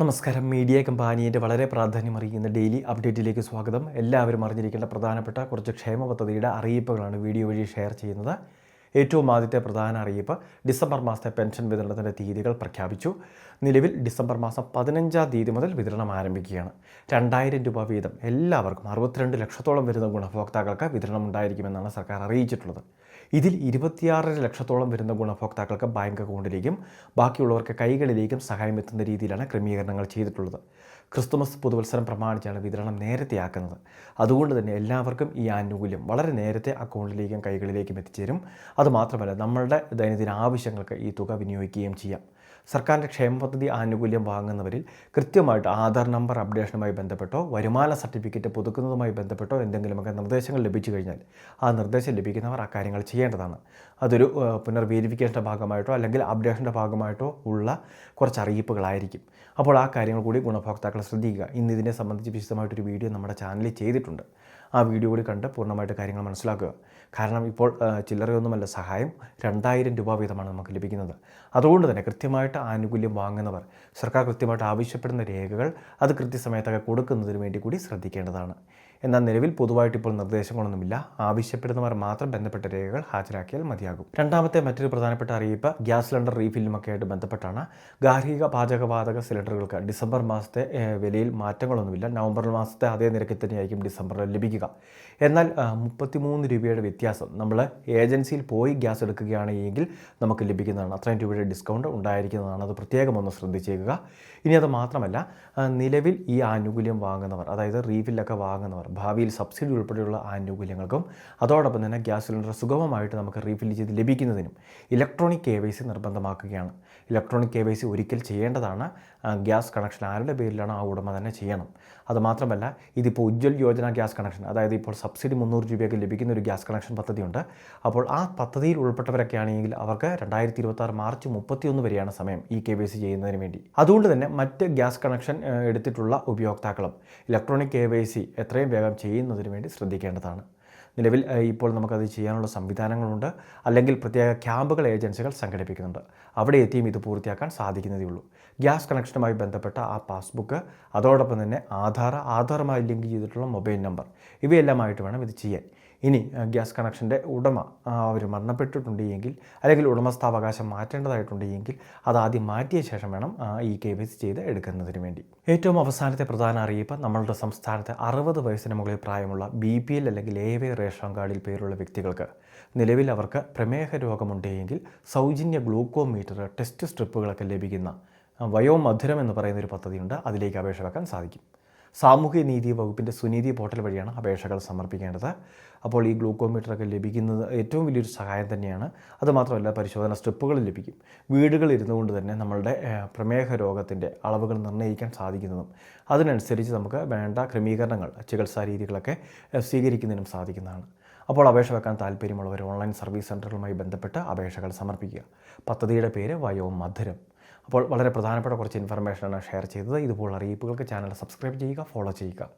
നമസ്കാരം. മീഡിയ കമ്പാനിയുടെ വളരെ പ്രാധാന്യം അറിയിക്കുന്ന ഡെയിലി അപ്ഡേറ്റിലേക്ക് സ്വാഗതം. എല്ലാവരും അറിഞ്ഞിരിക്കേണ്ട പ്രധാനപ്പെട്ട കുറച്ച് ക്ഷേമ പദ്ധതിയുടെ അറിയിപ്പുകളാണ് വീഡിയോ വഴി ഷെയർ ചെയ്യുന്നത്. ഏറ്റവും ആദ്യത്തെ പ്രധാന അറിയിപ്പ് ഡിസംബർ മാസത്തെ പെൻഷൻ വിതരണത്തിന്റെ തീയതികൾ പ്രഖ്യാപിച്ചു. നിലവിൽ ഡിസംബർ മാസം പതിനഞ്ചാം തീയതി മുതൽ വിതരണം ആരംഭിക്കുകയാണ്. രണ്ടായിരം രൂപ വീതം എല്ലാവർക്കും അറുപത്തിരണ്ട് ലക്ഷത്തോളം വരുന്ന ഗുണഭോക്താക്കൾക്ക് വിതരണം ഉണ്ടായിരിക്കുമെന്നാണ് സർക്കാർ അറിയിച്ചിട്ടുള്ളത്. ഇതിൽ ഇരുപത്തിയാറര ലക്ഷത്തോളം വരുന്ന ഗുണഭോക്താക്കൾക്ക് ബാങ്ക് അക്കൗണ്ടിലേക്കും ബാക്കിയുള്ളവർക്ക് കൈകളിലേക്കും സഹായം എത്തുന്ന രീതിയിലാണ് ക്രമീകരണങ്ങൾ ചെയ്തിട്ടുള്ളത്. ക്രിസ്തുമസ് പുതുവത്സരം പ്രമാണിച്ചാണ് വിതരണം നേരത്തെ നേരത്തെയാക്കുന്നത് അതുകൊണ്ട് തന്നെ എല്ലാവർക്കും ഈ ആനുകൂല്യം വളരെ നേരത്തെ അക്കൗണ്ടിലേക്കും കൈകളിലേക്കും എത്തിച്ചേരും. അതുമാത്രമല്ല നമ്മളുടെ ദൈനംദിന ആവശ്യങ്ങൾക്ക് ഈ തുക വിനിയോഗിക്കുകയും ചെയ്യാം. സർക്കാരിന്റെ ക്ഷേമ പദ്ധതി ആനുകൂല്യം വാങ്ങുന്നവരിൽ കൃത്യമായിട്ട് ആധാർ നമ്പർ അപ്ഡേഷനുമായി ബന്ധപ്പെട്ടോ വരുമാന സർട്ടിഫിക്കറ്റ് പുതുക്കുന്നതുമായി ബന്ധപ്പെട്ടോ എന്തെങ്കിലുമൊക്കെ നിർദ്ദേശങ്ങൾ ലഭിച്ചു കഴിഞ്ഞാൽ ആ നിർദ്ദേശം ലഭിക്കുന്നവർ ആ കാര്യങ്ങൾ ചെയ്യേണ്ടതാണ്. അതൊരു പുനർവേരിഫിക്കേഷന്റെ ഭാഗമായിട്ടോ അല്ലെങ്കിൽ അപ്ഡേഷന്റെ ഭാഗമായിട്ടോ ഉള്ള കുറച്ച് അറിയിപ്പുകളായിരിക്കും. അപ്പോൾ ആ കാര്യങ്ങൾ കൂടി ഗുണഭോക്താക്കളെ ശ്രദ്ധിക്കുക. ഇന്ന് ഇതിനെ സംബന്ധിച്ച് വിശദമായിട്ടൊരു വീഡിയോ നമ്മുടെ ചാനലിൽ ചെയ്തിട്ടുണ്ട്. ആ വീഡിയോ കൂടി കണ്ട് പൂർണമായിട്ട് കാര്യങ്ങൾ മനസ്സിലാക്കുക. കാരണം ഇപ്പോൾ ചില്ലറയൊന്നുമല്ല സഹായം രണ്ടായിരം രൂപ വീതമാണ് നമുക്ക് ലഭിക്കുന്നത്. അതുകൊണ്ട് തന്നെ കൃത്യമായിട്ട് ആനുകൂല്യം വാങ്ങുന്നവർ സർക്കാർ കൃത്യമായിട്ട് ആവശ്യപ്പെടുന്ന രേഖകൾ അത് കൃത്യസമയത്തൊക്കെ കൊടുക്കുന്നതിന് വേണ്ടി കൂടി ശ്രദ്ധിക്കേണ്ടതാണ്. എന്നാൽ നിലവിൽ പൊതുവായിട്ട് ഇപ്പോൾ നിർദ്ദേശങ്ങളൊന്നുമില്ല. ആവശ്യപ്പെടുന്നവർ മാത്രം ബന്ധപ്പെട്ട രേഖകൾ ഹാജരാക്കിയാൽ മതിയാകും. രണ്ടാമത്തെ മറ്റൊരു പ്രധാനപ്പെട്ട അറിയിപ്പ് ഗ്യാസ് സിലിണ്ടർ റീഫില്ലുമൊക്കെ ആയിട്ട് ബന്ധപ്പെട്ടാണ്. ഗാർഹിക പാചകവാതക സിലിണ്ടറുകൾക്ക് ഡിസംബർ മാസത്തെ വിലയിൽ മാറ്റങ്ങളൊന്നുമില്ല. നവംബർ മാസത്തെ അതേ നിരക്കിൽ തന്നെയായിരിക്കും ഡിസംബറിൽ ലഭിക്കുക. എന്നാൽ മുപ്പത്തിമൂന്ന് രൂപയുടെ വ്യത്യാസം. നമ്മൾ ഏജൻസിയിൽ പോയി ഗ്യാസ് എടുക്കുകയാണെങ്കിൽ നമുക്ക് ലഭിക്കുന്നതാണ്. അത്രയും രൂപയുടെ ഡിസ്കൗണ്ട് ഉണ്ടായിരിക്കുന്നതാണ്. അത് പ്രത്യേകം ഒന്ന് ശ്രദ്ധിച്ചേക്കുക. ഇനി അത് മാത്രമല്ല നിലവിൽ ഈ ആനുകൂല്യം വാങ്ങുന്നവർ അതായത് റീഫില്ലൊക്കെ വാങ്ങുന്നവർ ഭാവിയിൽ സബ്സിഡി ഉൾപ്പെടെയുള്ള ആനുകൂല്യങ്ങൾക്കും അതോടൊപ്പം തന്നെ ഗ്യാസ് സിലിണ്ടർ സുഗമമായിട്ട് നമുക്ക് റീഫിൽ ചെയ്ത് ലഭിക്കുന്നതിനും ഇലക്ട്രോണിക് കെ വൈ സി നിർബന്ധമാക്കുകയാണ്. ഇലക്ട്രോണിക് കെ വൈ സി ഒരിക്കൽ ചെയ്യേണ്ടതാണ്. ഗ്യാസ് കണക്ഷൻ ആരുടെ പേരിലാണ് ആ ഉടമ തന്നെ ചെയ്യണം. അതുമാത്രമല്ല ഇതിപ്പോൾ ഉജ്ജ്വൽ യോജന ഗ്യാസ് കണക്ഷൻ അതായത് ഇപ്പോൾ സബ്സിഡി മുന്നൂറ് രൂപയൊക്കെ ലഭിക്കുന്ന ഒരു ഗ്യാസ് കണക്ഷൻ പദ്ധതിയുണ്ട്. അപ്പോൾ ആ പദ്ധതിയിൽ ഉൾപ്പെട്ടവരൊക്കെ ആണെങ്കിൽ അവർക്ക് രണ്ടായിരത്തി ഇരുപത്തി മാർച്ച് മുപ്പത്തിയൊന്ന് വരെയാണ് സമയം ഈ കെ വൈ സി ചെയ്യുന്നതിന് വേണ്ടി. അതുകൊണ്ട് തന്നെ മറ്റ് ഗ്യാസ് കണക്ഷൻ എടുത്തിട്ടുള്ള ഉപയോക്താക്കളും ഇലക്ട്രോണിക് കെ വൈ സി എത്രയും വേഗം ചെയ്യുന്നതിന് വേണ്ടി ശ്രദ്ധിക്കേണ്ടതാണ്. നിലവിൽ ഇപ്പോൾ നമുക്കത് ചെയ്യാനുള്ള സംവിധാനങ്ങളുണ്ട്. അല്ലെങ്കിൽ പ്രത്യേക ക്യാമ്പുകൾ ഏജൻസികൾ സംഘടിപ്പിക്കുന്നുണ്ട്. അവിടെ എത്തിയും ഇത് പൂർത്തിയാക്കാൻ സാധിക്കുന്നതേ ഉള്ളൂ. ഗ്യാസ് കണക്ഷനുമായി ബന്ധപ്പെട്ട ആ പാസ്ബുക്ക് അതോടൊപ്പം തന്നെ ആധാർ ആധാറുമായി ലിങ്ക് ചെയ്തിട്ടുള്ള മൊബൈൽ നമ്പർ ഇവയെല്ലാമായിട്ട് വേണം ഇത് ചെയ്യാൻ. ഇനി ഗ്യാസ് കണക്ഷന്റെ ഉടമ അവർ മരണപ്പെട്ടിട്ടുണ്ട് എങ്കിൽ അല്ലെങ്കിൽ ഉടമസ്ഥാവകാശം മാറ്റേണ്ടതായിട്ടുണ്ട് എങ്കിൽ അത് ആദ്യം മാറ്റിയ ശേഷം വേണം ഈ കെ വി സി ചെയ്ത് എടുക്കുന്നതിന് വേണ്ടി. ഏറ്റവും അവസാനത്തെ പ്രധാന അറിയിപ്പ് നമ്മളുടെ സംസ്ഥാനത്തെ അറുപത് വയസ്സിന് മുകളിൽ പ്രായമുള്ള ബി പി എൽ അല്ലെങ്കിൽ എ വൈ റേഷൻ കാർഡിൽ പേരുള്ള വ്യക്തികൾക്ക് നിലവിൽ അവർക്ക് പ്രമേഹ രോഗമുണ്ടെങ്കിൽ സൗജന്യ ഗ്ലൂക്കോമീറ്റർ ടെസ്റ്റ് സ്ട്രിപ്പുകളൊക്കെ ലഭിക്കുന്ന വയോമധുരം എന്ന് പറയുന്ന ഒരു പദ്ധതിയുണ്ട് അതിലേക്ക് അപേക്ഷ വെക്കാൻ സാധിക്കും. സാമൂഹ്യ നീതി വകുപ്പിന്റെ സുനീതി പോർട്ടൽ വഴിയാണ് അപേക്ഷകൾ സമർപ്പിക്കേണ്ടത്. അപ്പോൾ ഈ ഗ്ലൂക്കോമീറ്ററൊക്കെ ലഭിക്കുന്നത് ഏറ്റവും വലിയൊരു സഹായം തന്നെയാണ്. അതുമാത്രമല്ല പരിശോധന സ്ട്രിപ്പുകൾ ലഭിക്കും. വീടുകളിൽ ഇരുന്നുകൊണ്ട് തന്നെ നമ്മളുടെ പ്രമേഹ രോഗത്തിന്റെ അളവുകൾ നിർണയിക്കാൻ സാധിക്കുന്നതും അതിനനുസരിച്ച് നമുക്ക് വേണ്ട ക്രമീകരണങ്ങൾ ചികിത്സാ രീതികളൊക്കെ സ്വീകരിക്കുന്നതിനും സാധിക്കുന്നതാണ്. അപ്പോൾ അപേക്ഷ വെക്കാൻ താല്പര്യമുള്ളവർ ഓൺലൈൻ സർവീസ് സെന്ററുകളുമായി ബന്ധപ്പെട്ട് അപേക്ഷകൾ സമർപ്പിക്കുക. പദ്ധതിയുടെ പേര് വയോ മധുരം അപ്പോൾ വളരെ പ്രധാനപ്പെട്ട കുറച്ച് ഇൻഫർമേഷനാണ് ഷെയർ ചെയ്തത്. ഇതുപോലുള്ള അറിയിപ്പുകൾക്ക് ചാനൽ സബ്സ്ക്രൈബ് ചെയ്യുക ഫോളോ ചെയ്യുക.